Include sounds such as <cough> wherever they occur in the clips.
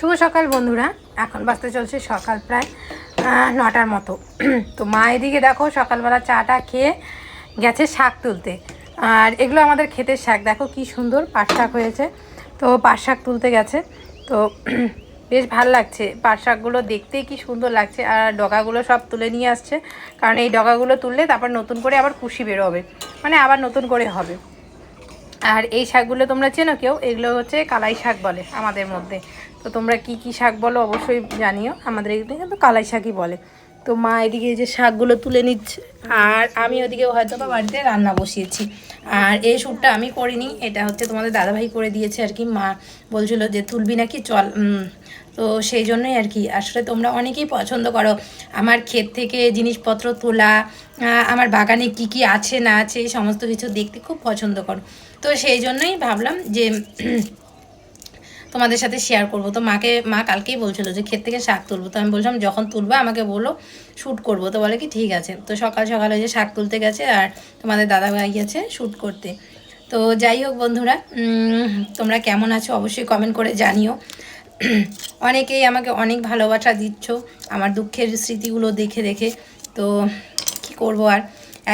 শুভ সকাল বন্ধুরা। এখন বাজতে চলছে সকাল প্রায় নটার মতো। <clears throat> তো মা এদিকে দেখো, সকালবেলা চাটা খেয়ে গেছে শাক তুলতে। আর এগুলো আমাদের ক্ষেতের শাক। দেখো কি সুন্দর পাট শাক হয়েছে। তো পাট শাক তুলতে গেছে। তো <clears throat> বেশ ভালো লাগছে। পাট শাকগুলো দেখতেই কি সুন্দর লাগছে। আর ডগাগুলো সব তুলে নিয়ে আসছে। কারণ এই ডগাগুলো তুললে তারপর নতুন করে আবার কুশি বেরোবে। মানে আবার নতুন করে হবে। আর এই শাকগুলো তোমরা চেনো কেউ? এগুলো হচ্ছে কালাই শাক বলে আমাদের মধ্যে। তো তোমরা কি কি শাক বলো অবশ্যই জানিও। আমাদের এদিকে কিন্তু কালাই শাকই বলে। তো মা এদিকে যে শাকগুলো তুলে নিচ্ছে, আর আমি ওদিকে হয়তো বা বাড়িতে রান্না বসিয়েছি। আর এই শ্যুটটা আমি করিনি, এটা হচ্ছে তোমাদের দাদাভাই করে দিয়েছে আর কি। মা বলছিল যে, তুলবি নাকি? চল। তো সেই জন্যই আর কি। আসলে তোমরা অনেকেই পছন্দ করো। আমার ক্ষেত থেকে জিনিসপত্র তোলা আমার বাগানে কি কি আছে, না আছে সমস্ত কিছু দেখতে খুব পছন্দ করো। তো সেই জন্যই ভাবলাম যে তোমাদের সাথে শেয়ার করব। তো মাকে, মা কালকেই বলছিল যে, ক্ষেত থেকে শাক তুলবো। তো আমি বলছিলাম, যখন তুলবো, আমাকে বলো শ্যুট করব। তো বলে কি, ঠিক আছে। তো সকাল সকালে যে শাক তুলতে গেছে আর তোমাদের দাদা ভাই গেছে শ্যুট করতে। তো যাই হোক বন্ধুরা তোমরা কেমন আছো অবশ্যই কমেন্ট করে জানিও। <clears throat> অনেকেই আমাকে অনেক ভালোবাসা দিচ্ছ, আমার দুঃখের স্মৃতিগুলো দেখে দেখে। তো কি করব আর?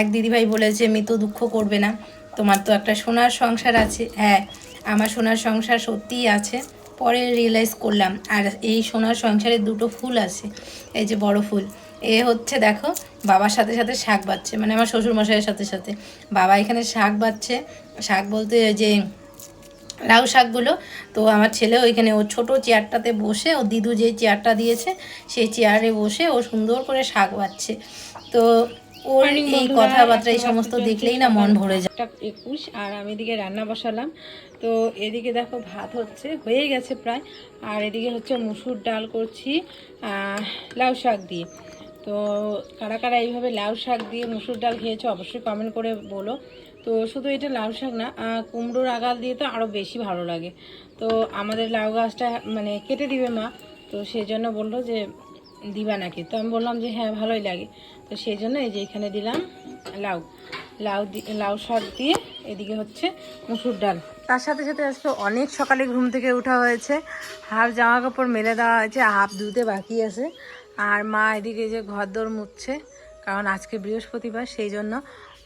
এক দিদিভাই বলেছে, মৃত দুঃখ করবে না। তোমার তো একটা সোনার সংসার আছে। হ্যাঁ আমার সোনার সংসার সত্যিই আছে। পরে রিয়েলাইজ করলাম, আর এই সোনার সংসারে দুটো ফুল আছে, এই যে বড় ফুল। এ হচ্ছে দেখো, বাবার সাথে সাথে শাক বাচ্ছে মানে আমার শ্বশুর মশাইয়ের সাথে সাথে। বাবা এখানে শাক বাচ্ছে, শাক বলতে যে লাউ শাকগুলো, তো আমার ছেলে ওইখানে, ও ছোট চেয়ারটাতে বসে, ও দিদু যে চেয়ারটা দিয়েছে, সেই চেয়ারে বসে ও সুন্দর করে শাক বাচ্ছে। তো ওর এই কথাবার্তা এই সমস্ত দেখলেই না মন ভরে যায়। একুশ আর আমি এদিকে রান্না বসালাম। তো এদিকে দেখো ভাত হচ্ছে হয়ে গেছে প্রায়। আর এদিকে হচ্ছে মুসুর ডাল করছি লাউ শাক দিয়ে। তো কারা কারা এইভাবে লাউ শাক দিয়ে মুসুর ডাল খেয়েছো অবশ্যই কমেন্ট করে বলো। তো শুধু এটা লাউ শাক না কুমড়োর আগাল দিয়ে তো আরও বেশি ভালো লাগে। তো আমাদের লাউ গাছটা মানে কেটে দিবে মা। তো সেই জন্য বলল যে দিবা নাকি। তো আমি বললাম যে হ্যাঁ ভালোই লাগে। তো সেই জন্য এই যে এখানে দিলাম লাউ। লাউ লাউ শাক দিয়ে এদিকে হচ্ছে মুসুর ডাল। তার সাথে সাথে আজকে অনেক সকালে ঘুম থেকে ওঠা হয়েছে। হাফ জামা কাপড় মেলে দেওয়া হয়েছে হাফ ধুতে বাকি আছে। আর মা এদিকে যে ঘর দোর মুছছে, কারণ আজকে বৃহস্পতিবার, সেই জন্য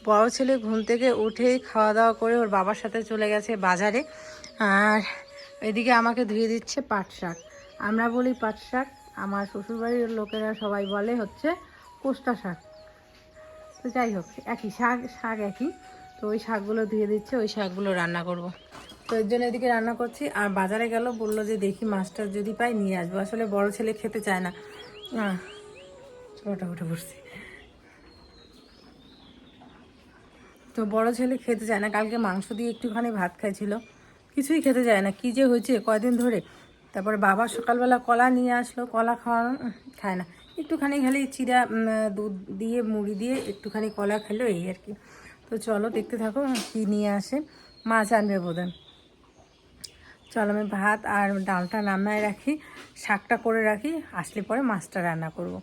বড় ছেলে ঘুম থেকে উঠেই খাওয়া দাওয়া করে ওর বাবার সাথে চলে গেছে বাজারে। আর এদিকে আমাকে ধুয়ে দিচ্ছে পাট শাক। আমরা বলি পাট শাক, আমার শ্বশুরবাড়ির লোকেরা সবাই বলে হচ্ছে কোষ্টা শাক। তো যাই হোক, একই শাক শাক একই। তো ওই শাকগুলো ধুয়ে দিচ্ছে, ওই শাকগুলো রান্না করব। তো এর জন্য এদিকে রান্না করছি, আর বাজারে গেল, বলল যে দেখি মাছটা যদি পাই নিয়ে আসব। আসলে বড় ছেলে খেতে চায় না। ছোটটা উঠে পড়ছি। তো বড় ছেলে খেতে চায় না, কালকে মাংস দিয়ে একটুখানি ভাত খাইছিল। কিছুই খেতে চায় না, কী যে হয়েছে, কয়দিন ধরে। তারপরে বাবা সকালবেলা কলা নিয়ে আসলো, কলা খাওয়ানো খায় না। একটুখানি খালি চিরা দুধ দিয়ে, মুড়ি দিয়ে একটুখানি কলা খেলো, এই আর কি। তো চলো দেখতে থাকো কী নিয়ে আসে। মাছ আনবে বোধহয়। চলো আমি ভাত আর ডালটা নামায় রাখি, শাকটা করে রাখি, আসলে পরে মাছটা রান্না করব।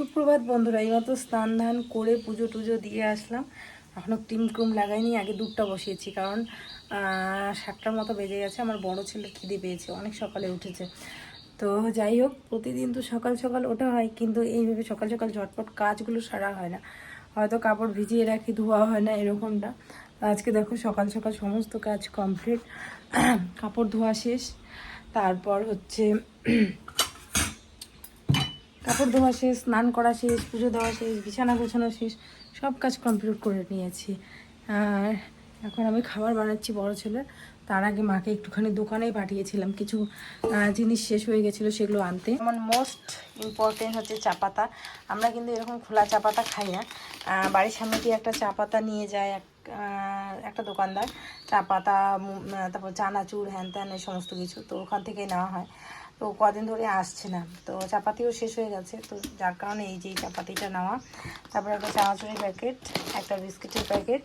সুপ্রভাত বন্ধুরা এইমাত্র স্নান ধান করে পুজো টুজো দিয়ে আসলাম। এখনও টিম ক্রুম লাগাইনি, আগে দুধটা বসিয়েছি, কারণ সাতটার মতো বেজে গেছে। আমার বড় ছেলে খিদে পেয়েছে, অনেক সকালে উঠেছে। তো যাই হোক, প্রতিদিন তো সকাল সকাল ওঠা হয়, কিন্তু এইভাবে সকাল সকাল ঝটপট কাজগুলো সারা হয় না। হয়তো কাপড় ভিজিয়ে রাখি, ধোয়া হয় না, এরকমটা। আজকে দেখো সকাল সকাল সমস্ত কাজ কমপ্লিট। কাপড় ধোয়া শেষ, তারপর হচ্ছে কাপড় ধোয়া শেষ, স্নান করা শেষ, পুজো দেওয়া শেষ, বিছানা গোছানো শেষ, সব কাজ কমপ্লিট করে নিয়েছি। আর এখন আমি খাবার বানাচ্ছি বড় ছেলে তার আগে মাকে একটুখানি দোকানেই পাঠিয়েছিলাম। কিছু জিনিস শেষ হয়ে গেছিল সেগুলো আনতে। আমার মোস্ট ইম্পর্টেন্ট হচ্ছে চা পাতা। আমরা কিন্তু এরকম খোলা চা পাতা খাই না। বাড়ির সামনে দিয়ে একটা চা পাতা নিয়ে যায় এক একটা দোকানদার। চা পাতা তারপর চানাচুর, হ্যান ত্যান, এই সমস্ত কিছু। তো ওখান থেকেই নেওয়া হয়। তো কদিন ধরে আসছে না। তো চাপাতিও শেষ হয়ে গেছে। তো যার কারণে এই যে এই চাপাতিটা নেওয়া। তারপর একটা চানাচুরের প্যাকেট একটা বিস্কিটের প্যাকেট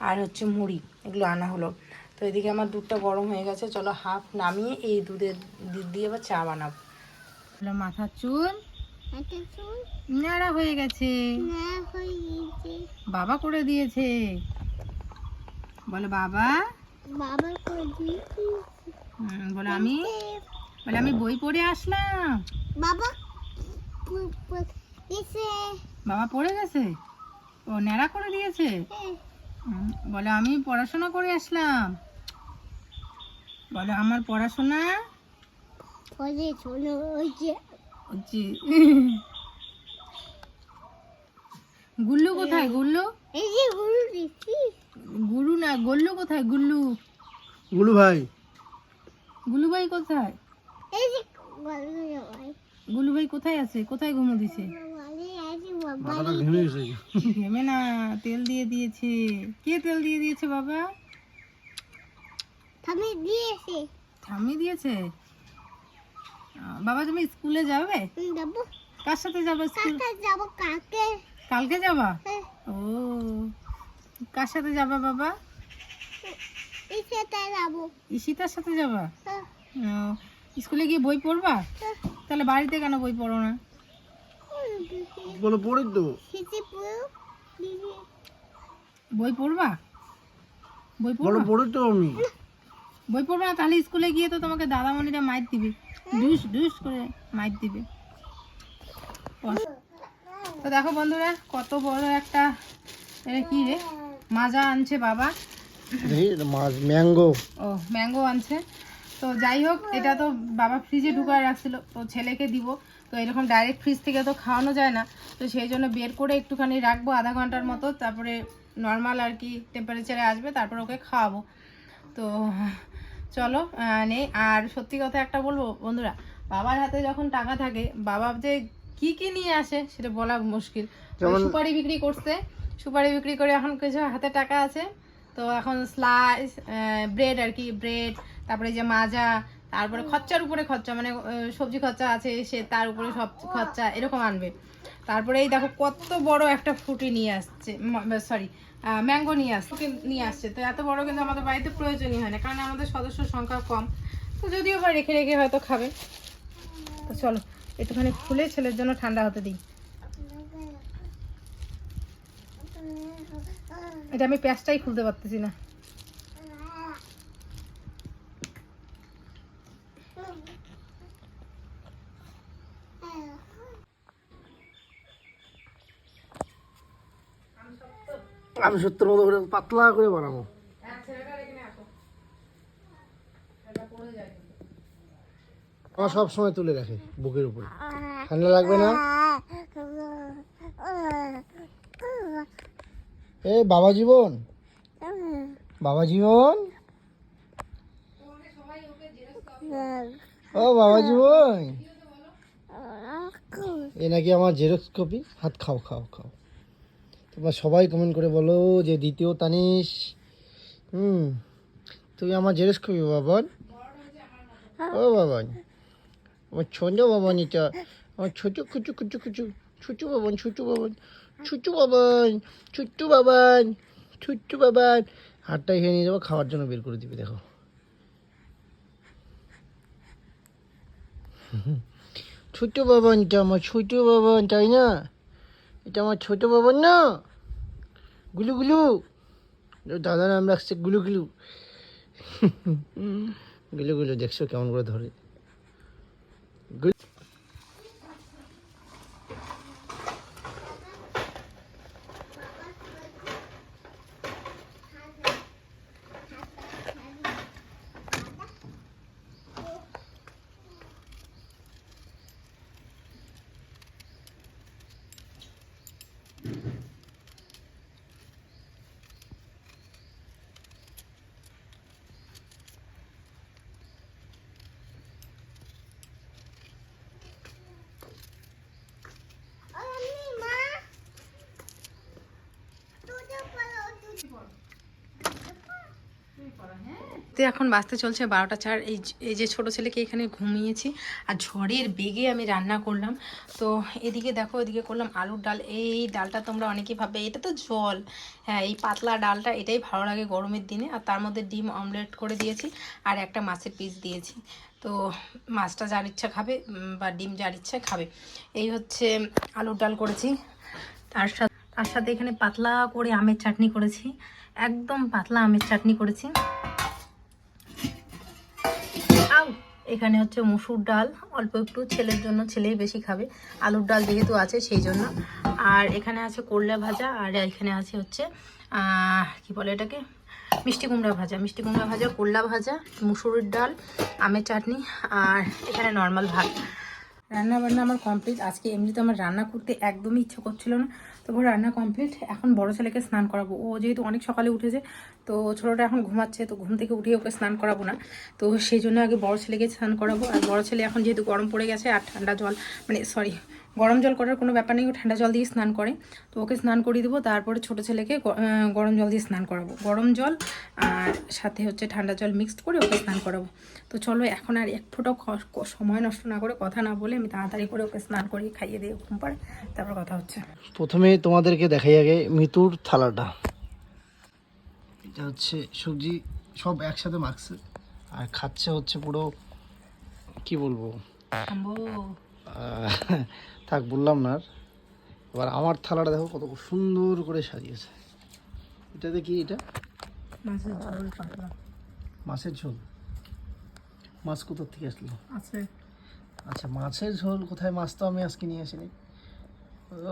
আর হচ্ছে মুড়ি। এগুলো আনা হলো। তো এদিকে আমার দুধটা গরম হয়ে গেছে। চলো হাফ নামিয়ে এই দুধের দুধ দিয়ে এবার চা বানাবো। হলো মাথার চুল। নাড়া হয়ে গেছে। বাবা করে দিয়েছে। বলে বাবা। বাবা করে দিয়েছি। বলে আমি। বলে আমি বই পড়ে আসলাম। বাবা বাবা পড়ে গেছে? ও ন্যাড়া করে দিয়েছে? হুম, বলে আমি পড়াশোনা করে আসলাম। বলে আমার পড়াশোনা? গুল্লু কোথায় গুল্লু? এই যে গরু না গুল্লু কোথায় গুল্লু? গুলু ভাই। গুলু ভাই কোথায়? গুলু ভাই কোথায় আছে? কোথায় ঘুমো দিছে? বাবা <laughs> ঘেমে না তেল দিয়ে দিয়েছে। কে তেল দিয়ে দিয়েছে বাবা? থামে দিয়েছে। ঠাম্মি দিয়েছে? বাবা তুমি স্কুলে যাবে? যাব। কার সাথে যাবে স্কুল? কাকা যাব? কাকে কালকে যাবা? হ্যাঁ, ও কার সাথে যাবা বাবা? এই সেটা যাব। সাথে যাবা? হ্যাঁ, ও, স্কুলে গিয়ে বই পড়বা। তাহলে বাড়িতে কেন বই পড়ো না? দিদি, পড়ি তো বই পড়বা? বই বলে পড়বা পড়ি তো আমি। বই পড়বা না তাহলে স্কুলে গিয়ে তো তোমাকে দাদামণিরা মাইর দিবে। ডুস ডুস করে মাইর দিবে। তো দেখো বন্ধুরা কত বড় একটা এটা কি রে? মাজা আনছে বাবা। মাছ ম্যাঙ্গো। ও ম্যাঙ্গো আনছে। তো যাই হোক এটা তো বাবা ফ্রিজে ঢুকায় রাখছিল তো ছেলেকে দিব। তো এরকম ডাইরেক্ট ফ্রিজ থেকে তো খাওয়ানো যায় না। তো সেই জন্য বের করে একটুখানি রাখব আধা ঘণ্টার মতো তারপরে নর্মাল আর কি টেম্পারেচারে আসবে তারপর ওকে খাওয়াবো। তো চলো নেই। আর সত্যি কথা একটা বলব বন্ধুরা বাবার হাতে যখন টাকা থাকে বাবা যে কি কি নিয়ে আসে সেটা বলা মুশকিল। সুপারি বিক্রি করছে সুপারি বিক্রি করে এখন কিছু হাতে টাকা আছে। তো এখন স্লাইস ব্রেড আর কি ব্রেড তারপরে যে মাজা তারপরে খরচার উপরে খরচা মানে সবজি খরচা আছে সে তার উপরে সব খরচা এরকম আনবে। তারপরে এই দেখো কত বড় একটা ফ্রুটি নিয়ে আসছে সরি ম্যাঙ্গো নিয়ে আসছে নিয়ে আসছে। তো এত বড় কিন্তু আমাদের বাড়িতে প্রয়োজনই হয় না কারণ আমাদের সদস্য সংখ্যা কম। তো যদিও বা রেখে রেখে হয়তো খাবে। তো চলো একটুখানি খুলে ছেলের জন্য ঠান্ডা হতে দিই। এটা আমি প্যাঁচটাই খুলতে পারতেছি না। আমি সত্তর মতো করে পাতলা করে বানাবো। আমার সব সময় তুলে রাখে বুকের উপরে। ঠান্ডা লাগবে না? এ বাবা জীবন? বাবা জীবন? ও বাবা জীবন? এ নাকি আমার জেরক্স কপি হাত খাও খাও খাও। তোমরা সবাই কমেন্ট করে বলো যে দ্বিতীয় তানিশ। হুম। তুমি আমার জেরক্স কপি বাবন? ও বাবন। আমার ছোট বাবন এটা। আমার ছোট কুচু কুচু কুচু ছোটু বাবন ছোটু বাবন। ছোটু বাবান ছোট্টু বাবান ছোট্টু বাবান। হাতটা খেয়ে নিয়ে যাব খাওয়ার জন্য বের করে দিবে দেখো। ছোট বাবান এটা আমার ছোট বাবান তাই না? এটা আমার ছোট বাবান না? গুলু গুলু। দাদা নাম রাখছে গুলু গুলু। গুলু গুলু দেখছ কেমন করে ধরে। বাজতে এখন বাঁচতে চলছে বারোটা চার। এই এই যে ছোটো ছেলেকে এখানে ঘুমিয়েছি আর ঝড়ের বেগে আমি রান্না করলাম। তো এদিকে দেখো এদিকে করলাম আলুর ডাল। এই ডালটা তোমরা অনেকেই ভাববে, এটা তো জল। হ্যাঁ এই পাতলা ডালটা এটাই ভালো লাগে গরমের দিনে। আর তার মধ্যে ডিম অমলেট করে দিয়েছি আর একটা মাছের পিস দিয়েছি। তো মাছটা যার ইচ্ছা খাবে বা ডিম যার ইচ্ছা খাবে। এই হচ্ছে আলুর ডাল করেছি। তার সাথে তার সাথে এখানে পাতলা করে আমের চাটনি করেছি। একদম পাতলা আমের চাটনি করেছি। এখানে হচ্ছে মুসুর ডাল। অল্প একটু ছেলের জন্য, ছেলেই বেশি খাবে। আলুর ডাল যেহেতু আছে, সেই জন্য। আর এখানে আছে করলা ভাজা, আর এখানে আছে হচ্ছে কি বলে এটাকে? মিষ্টি কুমড়া ভাজা। মিষ্টি কুমড়া ভাজা, করলা ভাজা, মুসুরির ডাল, আমের চাটনি, আর এখানে নর্মাল ভাত। রান্না বান্না আমার কমপ্লিট আজকে এমনিতে আমার রান্না করতে একদমই ইচ্ছা করছিল না। তবু রান্না কমপ্লিট এখন বড় ছেলেকে স্নান করাবো। ও যেহেতু অনেক সকালে উঠেছে, তো ছোটোটা এখন ঘুমাচ্ছে, তো ঘুম থেকে উঠিয়ে ওকে স্নান করাবো না। তো সেই জন্য আগে বড় ছেলেকে স্নান করাবো। আর বড় ছেলে এখন যেহেতু গরম পড়ে গেছে আর ঠান্ডা জল মানে সরি গরম জল করার কোনো ব্যাপার নেই ও ঠান্ডা জল দিয়ে স্নান করে। তো ওকে স্নান করিয়ে দেবো তারপরে ছোটো ছেলেকে গরম জল দিয়ে স্নান করাবো। গরম জল আর সাথে হচ্ছে ঠান্ডা জল মিক্সড করে ওকে স্নান করাবো। তো চলো এখন আর এক ফোটাও সময় নষ্ট না করে কথা না বলে আমি তাড়াতাড়ি করে ওকে স্নান করিয়ে খাইয়ে দিয়ে ঘুম পাড়ে তারপর কথা হচ্ছে। প্রথমে তোমাদেরকে দেখাই আগে মিতুর থালাটা। এটা হচ্ছে সবজি সব একসাথে মাখছে। আর খাচ্ছে হচ্ছে পুরো কি বলব? থাক বললাম না এবার আমার থালাটা দেখো কত সুন্দর করে সাজিয়েছে। এটাতে কি এটা? মাছের ঝোল পাতলা। মাছের ঝোল? মাছ কোথার থেকে আসলো? আছে। আচ্ছা মাছের ঝোল কোথায়? মাছ তো আমি আজকে নিয়ে আসিনি।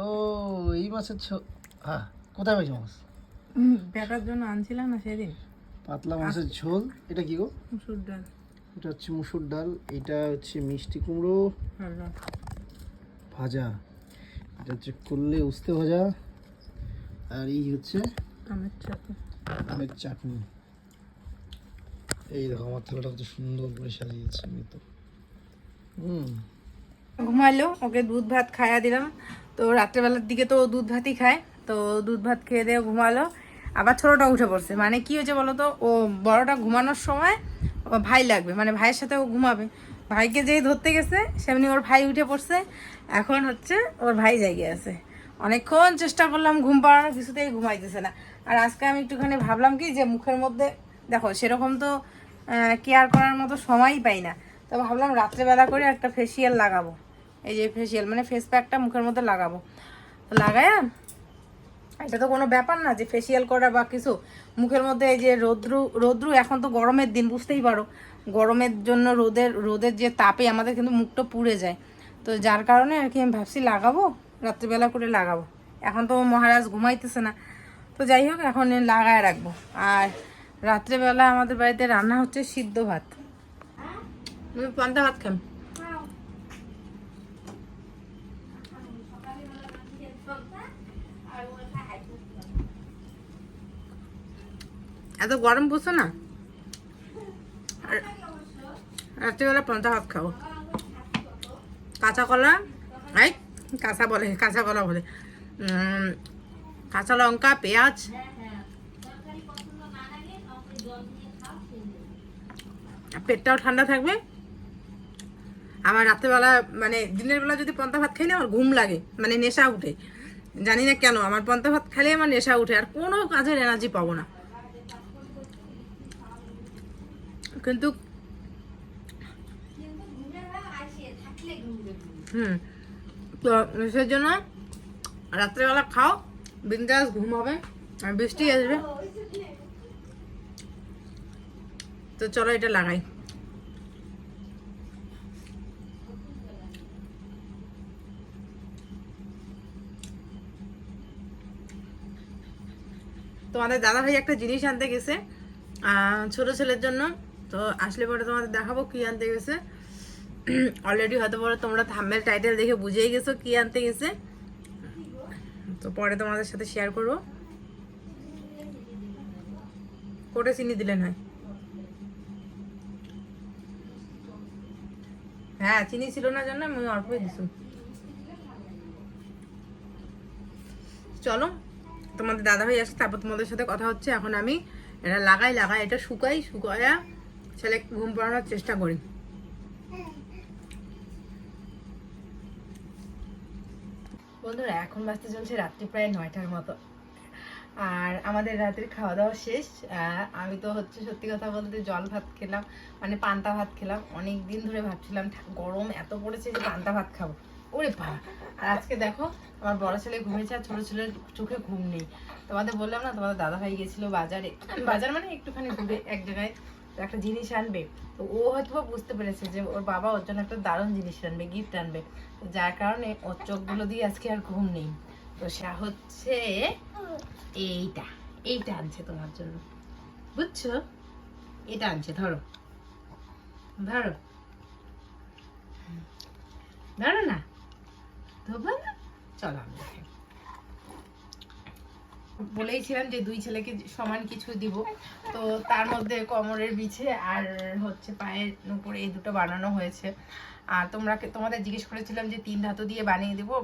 ও এই মাছের ঝোল হ্যাঁ কোথায় পাইছো মাছ? বেটার জন্য আনছিলাম না সেদিন। পাতলা মাছের ঝোল এটা কি গো? মুসুর ডাল। এটা হচ্ছে মুসুর ডাল এটা হচ্ছে মিষ্টি কুমড়ো। ভাজা। এটা হচ্ছে করলে উস্তে ভাজা আর এই হচ্ছে আমের চাটনি। আমের চাটনি। এই দেখো আমার থালাটা কত সুন্দর করে সাজিয়েছে আমি তো হুম। ঘুমালো ওকে দুধ ভাত খাইয়া দিলাম। তো রাত্রেবেলার দিকে তো ও দুধ ভাতই খায় তো দুধ ভাত খেয়ে দিয়ে ঘুমালো। আবার ছোটোটা উঠে পড়ছে। মানে কি হয়েছে বলো তো ও বড়টা ঘুমানোর সময় ভাই লাগবে। মানে ভাইয়ের সাথে ও ঘুমাবে। ভাইকে যেই ধরতে গেছে, সেমনি ওর ভাই উঠে পড়ছে। এখন হচ্ছে ওর ভাই জায়গায় আছে। অনেকক্ষণ চেষ্টা করলাম ঘুম পাড়ানোর কিছুতেই ঘুমাইতেছে না। আর আজকে আমি একটুখানি ভাবলাম কি যে মুখের মধ্যে, দেখো, সেরকম তো কেয়ার করার মতো সময়ই পাই না। তো ভাবলাম রাত্রেবেলা করে একটা ফেসিয়াল লাগাবো। এই যে ফেসিয়াল মানে ফেস প্যাকটা মুখের মধ্যে লাগাবো। লাগায়া, এটা তো কোনো ব্যাপার না যে ফেসিয়াল করা বা কিছু। মুখের মধ্যে এই যে রৌদ্রু রৌদ্রু এখন তো গরমের দিন, বুঝতেই পারো। গরমের জন্য রোদের রোদের যে তাপে আমাদের কিন্তু মুখটা পুড়ে যায়। তো যার কারণে আর কি আমি ভাবছি লাগাবো, রাত্রিবেলা করে লাগাবো। এখন তো মহারাজ ঘুমাইতেছে না। তো যাই হোক, এখন লাগায় রাখব। আর রাত্রেবেলা আমাদের বাড়িতে রান্না হচ্ছে সিদ্ধ ভাত। পান্তা ভাত খান এত গরম পড়ছে না আর রাত্রিবেলা পান্তা ভাত খাব। কাঁচা কলা, এই কাঁচা বলে, কাঁচা কলা বলে। কাঁচা লঙ্কা, পেঁয়াজ। পেটটাও ঠান্ডা থাকবে। আমার রাত্রেবেলা মানে দিনের বেলা যদি পন্তা ভাত খাই না, আমার ঘুম লাগে মানে নেশা উঠে। জানি না কেন, আমার পন্তা ভাত খেলে আমার নেশা উঠে, আর কোনো কাজের এনার্জি পাবো না। কিন্তু তো সেই জন্য রাত্রেবেলা খাও, বিন্দাস ঘুম হবে, আর বৃষ্টি আসবে। তো চলো এটা লাগাই। তোমাদের দাদা ভাই একটা জিনিস আনতে গেছে ছোট ছেলের জন্য। তো আসলে পরে তোমাদের দেখাবো কি আনতে গেছে। <clears throat> অলরেডি হয়তো পরে তোমরা থাম্বেল টাইটেল দেখে বুঝেই গেছো কি আনতে গেছে। তো পরে তোমাদের সাথে শেয়ার করব। কোটে চিনি দিলেন হয় হ্যাঁ চিনি ছিল না জন্য আমি অল্পই দিছি। চলো, তোমাদের দাদা ভাই আসছে, তারপর তোমাদের সাথে কথা হচ্ছে। এখন আমি এটা লাগাই লাগাই, এটা শুকাই, শুকায়া ছেলে ঘুম পাড়ানোর চেষ্টা করি। বন্ধুরা, এখন বাজতে চলছে রাত্রি প্রায় নয়টার মতো। আর আমাদের রাত্রে খাওয়া দাওয়া শেষ আমি তো হচ্ছে সত্যি কথা বলতে জল ভাত খেলাম মানে পান্তা ভাত খেলাম। অনেক দিন ধরে ভাবছিলাম গরম এত পড়েছে যে পান্তা ভাত খাব। ওরে পা আর আজকে দেখো, আমার বড় ছেলে ঘুমিয়েছে আর ছোটো ছেলের চোখে ঘুম নেই। তোমাদের বললাম না, তোমাদের দাদা ভাই গেছিল বাজারে। বাজার মানে একটুখানি দূরে, এক জায়গায় একটা জিনিস আনবে। তো ও হয়তো বুঝতে পেরেছে যে ওর বাবা ওর জন্য একটা দারুণ জিনিস আনবে গিফট আনবে। যার কারণে ওর চোখগুলো দিয়ে আজকে আর ঘুম নেই। তো সে হচ্ছে এইটা এইটা আনছে তোমার জন্য। বুঝছ? এটা আনছে, ধরো। ধরো। ধরো না। ধরবো না? চলো আমি দেখাই। বলেইছিলাম যে দুই ছেলেকে সমান কিছু দিব। তো তার মধ্যে কোমরের বিছে আর হচ্ছে পায়ের উপরে এই দুটো বানানো হয়েছে। আর তোমরা তোমাদের জিজ্ঞেস করেছিলাম যে তিন ধাতু দিয়ে বানিয়ে দেবো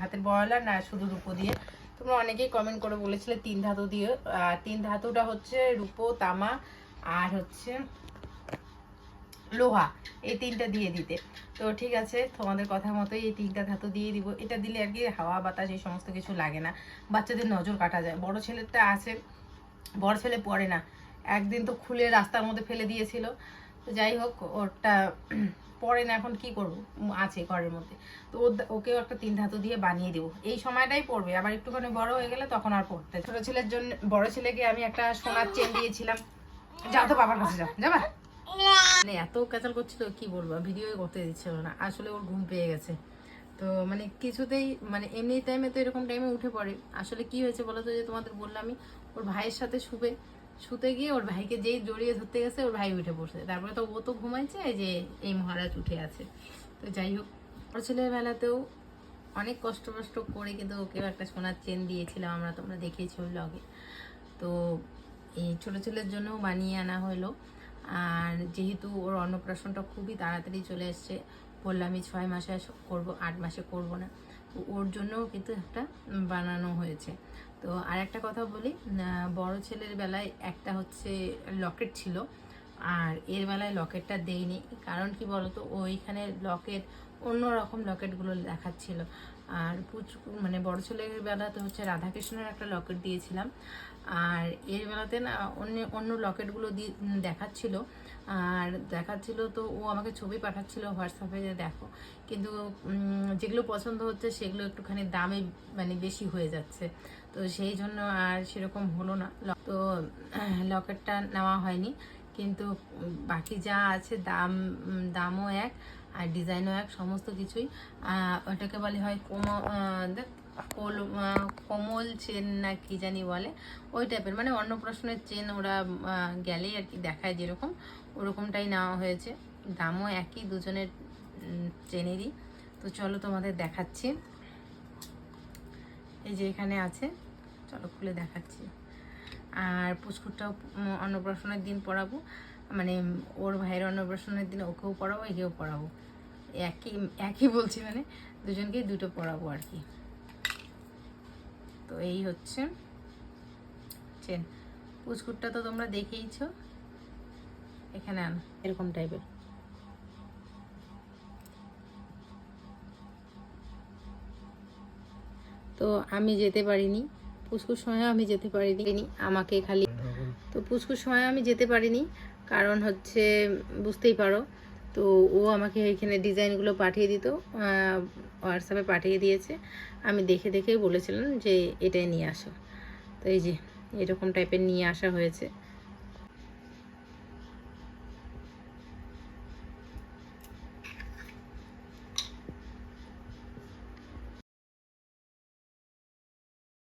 হাতের বয়লা না শুধু রূপো দিয়ে। তোমরা অনেকেই কমেন্ট করে বলেছিলে তিন ধাতু দিয়ে। তিন ধাতুটা হচ্ছে রূপো, তামা আর হচ্ছে লোহা, এই তিনটা দিয়ে দিতে। তো ঠিক আছে, তোমাদের কথা মতোই এই তিনটা ধাতু দিয়ে দিব। এটা দিলে আর কি হাওয়া, বাতাস এই সমস্ত কিছু লাগে না। বাচ্চাদের নজর কাটা যায়। বড় ছেলেটা আছে, বড় ছেলে পড়ে না। একদিন তো খুলে রাস্তার মধ্যে ফেলে দিয়েছিল। তো যাই হোক, ওরটা পড়ে না, এখন কি করব? আছে ঘরের মধ্যে। তো ওকেও একটা তিন ধাতু দিয়ে বানিয়ে দেবো। এই সময়টাই পড়বে। আবার একটুখানি বড় হয়ে গেলে তখন আর পড়তে ছোট ছেলের জন্য, বড় ছেলেকে আমি একটা সোনার চেন দিয়েছিলাম। যাও তো বাবার কাছে যাও। যাবা? মানে এত ক্যাচাল করছিল, কি বলব? ভিডিও করতে দিচ্ছিল না। আসলে ওর ঘুম পেয়ে গেছে। তো মানে কিছুতেই মানে এমনি টাইমে তো এরকম টাইমে উঠে পড়ে। আসলে কি হয়েছে বলো তো, যে তোমাদের বললাম আমি, ওর ভাইয়ের সাথে শুবে। শুতে গিয়ে ওর ভাইকে যেই জড়িয়ে ধরতে গেছে, ওর ভাই উঠে পড়ছে। তারপরে তো ও তো ঘুমাইছে যে এই মহারাজ উঠে আছে। তো যাই হোক, ওর ছেলেবেলাতেও অনেক কষ্ট কষ্ট করে কিন্তু ওকেও একটা সোনার চেন দিয়েছিলাম আমরা, তোমরা দেখেছি ওই লগে তো এই ছোটো ছেলের জন্যও বানিয়ে আনা হলো। আর যেহেতু ওর অন্নপ্রাশনটা খুবই তাড়াতাড়ি চলে এসছে বললামই ছয় মাসে করব, আট মাসে করব না। তো ওর জন্যও কিন্তু একটা বানানো হয়েছে। তো আর একটা কথা বলি বড় ছেলের বেলায় একটা হচ্ছে লকেট ছিল, আর এর বেলায় লকেটটা দেইনি। কারণ কি বলতো, ওইখানে লকেট অন্য রকম লকেটগুলো দেখাচ্ছিল। আর পুচকু মানে বড় ছেলের বেলাতে হচ্ছে রাধাকৃষ্ণের একটা লকেট দিয়েছিলাম। আর এর বেলাতে না অন্য অন্য লকেটগুলো দিয়ে দেখাচ্ছিল। আর দেখাচ্ছিল তো ও আমাকে ছবি পাঠাচ্ছিল হোয়াটসঅ্যাপে যে দেখো। কিন্তু যেগুলো পছন্দ হচ্ছে সেগুলো একটুখানি দামে মানে বেশি হয়ে যাচ্ছে। তো সেই জন্য আর সেরকম হলো না। তো, লকেটটা নেওয়া হয়নি। কিন্তু বাকি যা আছে দাম দামও এক। আর ডিজাইনও এক সমস্ত কিছুই ওটাকে বলে হয় কোম দেখ, কোল কোমল চেন না কি জানি বলে, ওই টাইপের মানে অন্নপ্রাশনের চেন ওরা গেলেই আর কি দেখায় যেরকম, ওরকমটাই নেওয়া হয়েছে। দামও একই, দুজনের চেনেরই। তো চলো তোমাদের দেখাচ্ছি। এই যে এখানে আছে, চলো খুলে দেখাচ্ছি। আর পুষ্কুরটাও অন্নপ্রাশনের দিন পড়াবো মানে ওর ভাইয়ের অন্নপ্রাশনের দিন ওকেও পড়াবো একেও পড়াবো। একই একই বলছি মানে দুজনকেই দুটো পড়াবো আর কি। তো এই হচ্ছে। চেন পুষ্কুরটা তো তোমরা দেখেইছো। এখানে আনো। এরকম টাইপের তো আমি যেতে পারিনি। পুষ্কুর সময় আমি যেতে পারিনি। আমাকে খালি তো পুষ্কুর সময় আমি যেতে পারিনি। কারণ হচ্ছে বুঝতেই পারো। তো ও আমাকে এখানে ডিজাইনগুলো পাঠিয়ে দিত হোয়াটসঅ্যাপে পাঠিয়ে দিয়েছে। আমি দেখে দেখেই বলেছিলাম যে এটাই নিয়ে আসো। তো এই যে এরকম টাইপের নিয়ে আসা হয়েছে।